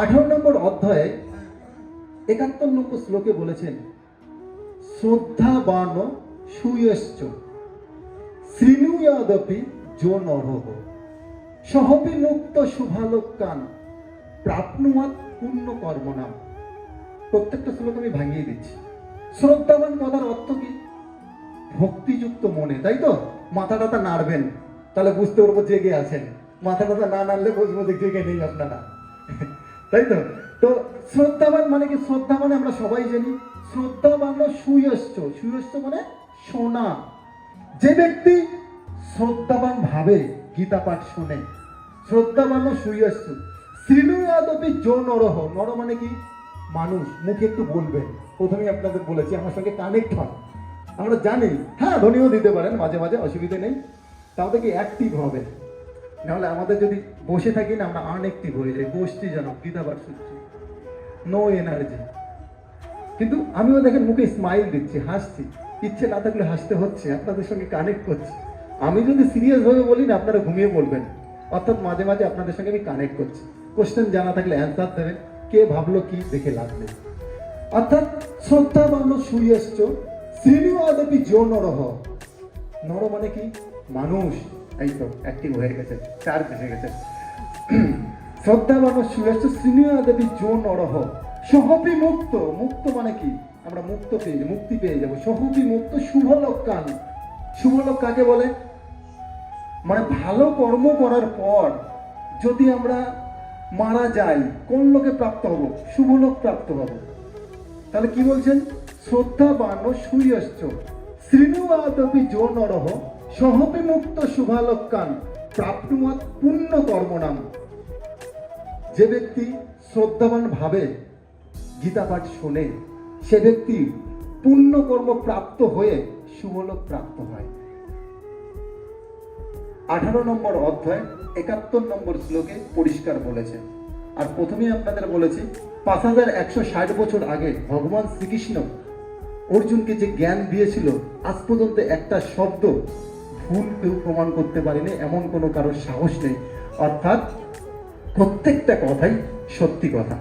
আঠারো নম্বর অধ্যায়ে একাত্তর নম্বর শ্লোকে বলেছেন, শ্রদ্ধা বাণ সুয়শ্চ, শ্রীনুয়াদপি যো নরহ, সহপি মুক্ত শুভালোক কান প্রাপ্নুয়াত পূর্ণ কর্মনাম। প্রত্যেকটা শ্লোক আমি ভাঙিয়ে দিচ্ছি। শ্রদ্ধাবান কথার অর্থ কি? ভক্তিযুক্ত মনে, তাই তো? মাথা টাথা নাড়বেন, তাহলে বুঝতে পারব জেগে আছেন। মাথা টাথা না নাড়লে বুঝব যে জেগে নেই আপনারা। তাই তো? তো শ্রদ্ধাবান মানে কি? শ্রদ্ধা মানে আমরা সবাই জানি। শ্রদ্ধাবান সুয়শ্চ সুয়শ্চ মানে শোনা যে ব্যক্তি শ্রদ্ধাবান ভাবে, গীতা পাঠ শোনে শুনে শ্রদ্ধাবান সুয়শ্চ শ্রীনুয়াদপি যো নরহ। নর মানে কি? মানুষ। মুখে একটু বলবেন। প্রথমেই আপনাদের বলেছি, আমার সঙ্গে কানেক্ট হন। আমরা জানি হ্যাঁ ধনীও দিতে পারেন, মাঝে মাঝে অসুবিধে নেই। তাও থেকে অ্যাক্টিভ হবে। নাহলে আমাদের যদি বসে থাকি না, আমরা আনএক্টিভ হয়ে যাই গোষ্ঠী যেন পাঠ শুনছি নো এনার্জি কিন্তু আমিও দেখেন মুখে স্মাইল দিচ্ছি, হাসছি। ইচ্ছে না থাকলে হাসতে হচ্ছে, আপনাদের সঙ্গে কানেক্ট করছি। আমি যদি সিরিয়াসভাবে বলি না, আপনারা ঘুমিয়ে পড়বেন। অর্থাৎ মাঝে মাঝে আপনাদের সঙ্গে আমি কানেক্ট করছি। কোশ্চেন জানা থাকলে অ্যান্সার দেবেন, কে ভাবলো, কি দেখে নেই। অর্থাৎ শ্রদ্ধা বান্য সুয়শ্চ শ্রীনিবাদপি যো নরহ। নর মানে কি? মানুষ। এই তো অ্যাক্টিভ হয়ে গেছে চার্জ এসে গেছে। শ্রদ্ধা মানুষ সুরেশ শ্রীনিবাদেবী যো নরহ সহপি মুক্ত মুক্ত মানে কি? আমরা মুক্ত পেয়ে মুক্তি পেয়ে যাব। সহপি মুক্ত শুভ লোকান শুভ লোক কাকে বলে? মানে ভালো কর্ম করার পর যদি আমরা মারা যাই, কোন লোকে প্রাপ্ত হব? শুভ লোক প্রাপ্ত হব। তাহলে কি বলছেন? শ্রদ্ধা বান সুয়শ্চ শ্রীনুয়াদপি যো নরহ সহপি মুক্ত শুভালোকান প্রাপ্নুয়াত পুণ্য কর্মনাম। যে ব্যক্তি শ্রদ্ধাবান ভাবে গীতা পাঠ শোনে, সে ব্যক্তি পুণ্য কর্ম প্রাপ্ত হয়ে শুভলোক প্রাপ্ত হয়। আঠারো নম্বর অধ্যায়, একাত্তর নম্বর শ্লোকে পরিষ্কার বলেছে। আর প্রথমেই আপনাদের বলেছি, পাঁচ হাজার একশো ষাট বছর আগে ভগবান শ্রীকৃষ্ণ অর্জুনকে যে জ্ঞান দিয়েছিল, আজ পর্যন্ত একটা শব্দ ভুল কেউ প্রমাণ করতে পারেনি, এমন কোনো কারোর সাহস নেই। অর্থাৎ প্রত্যেকটা কথাই সত্যি কথা।